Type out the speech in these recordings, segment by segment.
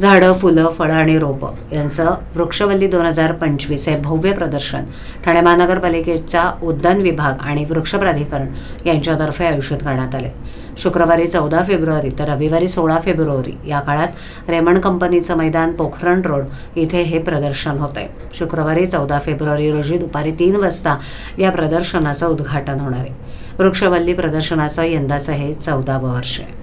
झाडं फुलं फळं आणि रोपं यांचं वृक्षवल्ली दोन हजार पंचवीस हे भव्य प्रदर्शन ठाणे महानगरपालिकेचा उद्यान विभाग आणि वृक्ष प्राधिकरण यांच्यातर्फे आयोजित करण्यात आले. शुक्रवारी चौदा फेब्रुवारी तर रविवारी सोळा फेब्रुवारी या काळात रेमंड कंपनीचं मैदान पोखरण रोड इथे हे प्रदर्शन होत आहे शुक्रवारी चौदा फेब्रुवारी रोजी दुपारी तीन वाजता या प्रदर्शनाचं उद्घाटन होणार आहे. वृक्षवल्ली प्रदर्शनाचं यंदाचं हे चौदावं वर्ष आहे.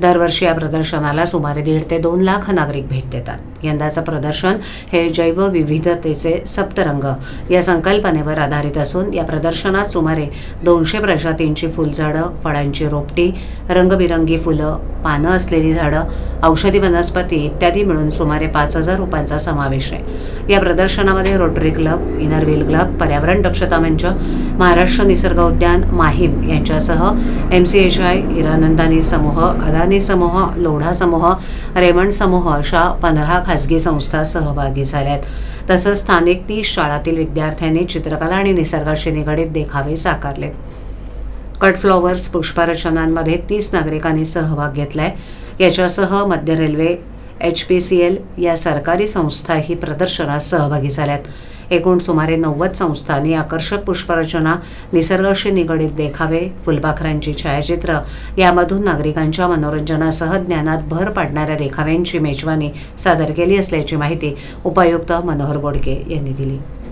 दरवर्षी या प्रदर्शनाला सुमारे दीड ते दोन लाख नागरिक भेट देतात. यंदाचं प्रदर्शन हे जैवविविधतेचे सप्तरंग या संकल्पनेवर आधारित असून या प्रदर्शनात सुमारे दोनशे प्रजातींची फुलझाडं फळांची रोपटी रंगबिरंगी फुलं पानं असलेली झाडं औषधी वनस्पती इत्यादी मिळून सुमारे पाच हजार रुपयांचा समावेश आहे. या प्रदर्शनामध्ये rotary club Inner Wheel club पर्यावरण दक्षता मंच महाराष्ट्र निसर्ग उद्यान माहीम यांच्यासह M C H I Hiranandani समूह अदानी समूह लोढा समूह रेमंड समूह अशा पंधरा खासगी संस्था सहभागी झाल्यात. तसंच स्थानिक तीस शाळातील विद्यार्थ्यांनी चित्रकला आणि निसर्गाशी निगडीत देखावे साकारलेत कट फ्लॉवर्स पुष्परचनांमध्ये तीस नागरिकांनी सहभाग घेतलाय. याच्यासह मध्य railway H P C L या सरकारी संस्थाही प्रदर्शनात सहभागी झाल्यात. एकूण सुमारे नव्वद संस्थांनी आकर्षक पुष्परचना निसर्गाशी निगडीत देखावे फुलपाखरांची छायाचित्र यामधून नागरिकांच्या मनोरंजनासह ज्ञानात भर पाडणाऱ्या देखाव्यांची मेजवानी सादर केली असल्याची माहिती उपायुक्त मनोहर बोडके यांनी दिली.